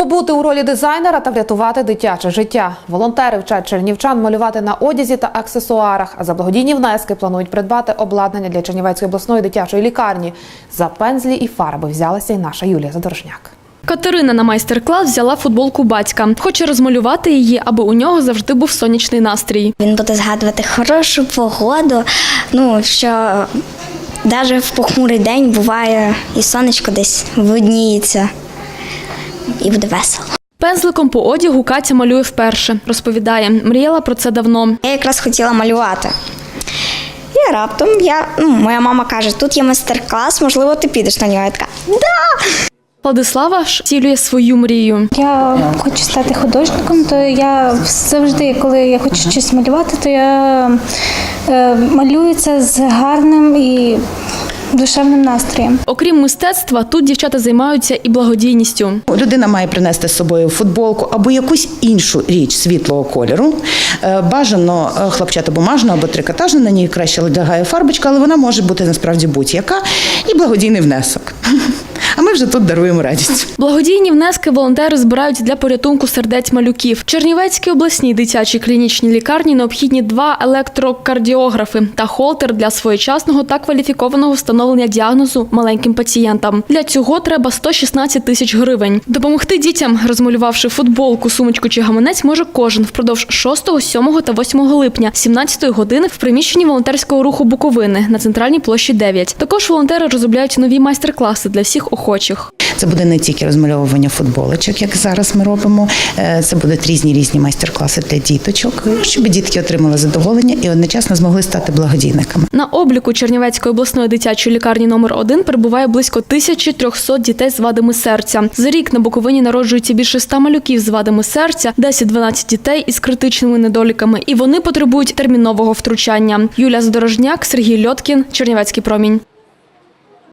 Побути у ролі дизайнера та врятувати дитяче життя. Волонтери вчать чернівчан малювати на одязі та аксесуарах. А за благодійні внески планують придбати обладнання для Чернівецької обласної дитячої лікарні. За пензлі і фарби взялася і наша Юлія Задорожняк. Катерина на майстер-клас взяла футболку батька. Хоче розмалювати її, аби у нього завжди був сонячний настрій. Він буде згадувати хорошу погоду. Ну що навіть в похмурий день буває і сонечко десь видніється, і буде весело. Пензликом по одягу Катя малює вперше. Розповідає, мріяла про це давно. Я якраз хотіла малювати. І раптом я, ну, моя мама каже, тут є майстер-клас, можливо, ти підеш на нього. Я така, да! Владислава ж втілює свою мрію. Я хочу стати художником, то я завжди, коли я хочу щось малювати, то я е, малюю це з гарним і душевним настроєм. Окрім мистецтва, тут дівчата займаються і благодійністю. Людина має принести з собою футболку або якусь іншу річ світлого кольору. Е, Бажано хлопчата бумажна або трикотажна, на ній краще лягає фарбочка, але вона може бути насправді будь-яка і благодійний внесок. Ми вже тут даруємо радість. Благодійні внески волонтери збирають для порятунку сердець малюків. Чернівецькій обласній дитячій клінічній лікарні необхідні два електрокардіографи та холтер для своєчасного та кваліфікованого встановлення діагнозу маленьким пацієнтам. Для цього треба 116 тисяч гривень. Допомогти дітям, розмалювавши футболку, сумочку чи гаманець, може кожен впродовж 6, 7 та 8 липня, 17 години в приміщенні волонтерського руху Буковини на центральній площі 9. Також волонтери розробляють нові майстер-класи для всіх охочих. Це буде не тільки розмальовування футболочок, як зараз ми робимо. е, Це будуть різні різні майстер-класи для діточок, щоб дітки отримали задоволення і одночасно змогли стати благодійниками. На обліку Чернівецької обласної дитячої лікарні номер 1 перебуває близько 1300 дітей з вадами серця. За рік на Буковині народжується більше 100 малюків з вадами серця, 10-12 дітей із критичними недоліками, і вони потребують термінового втручання. Юлія Задорожняк, Сергій Льоткін, Чернівецький промінь.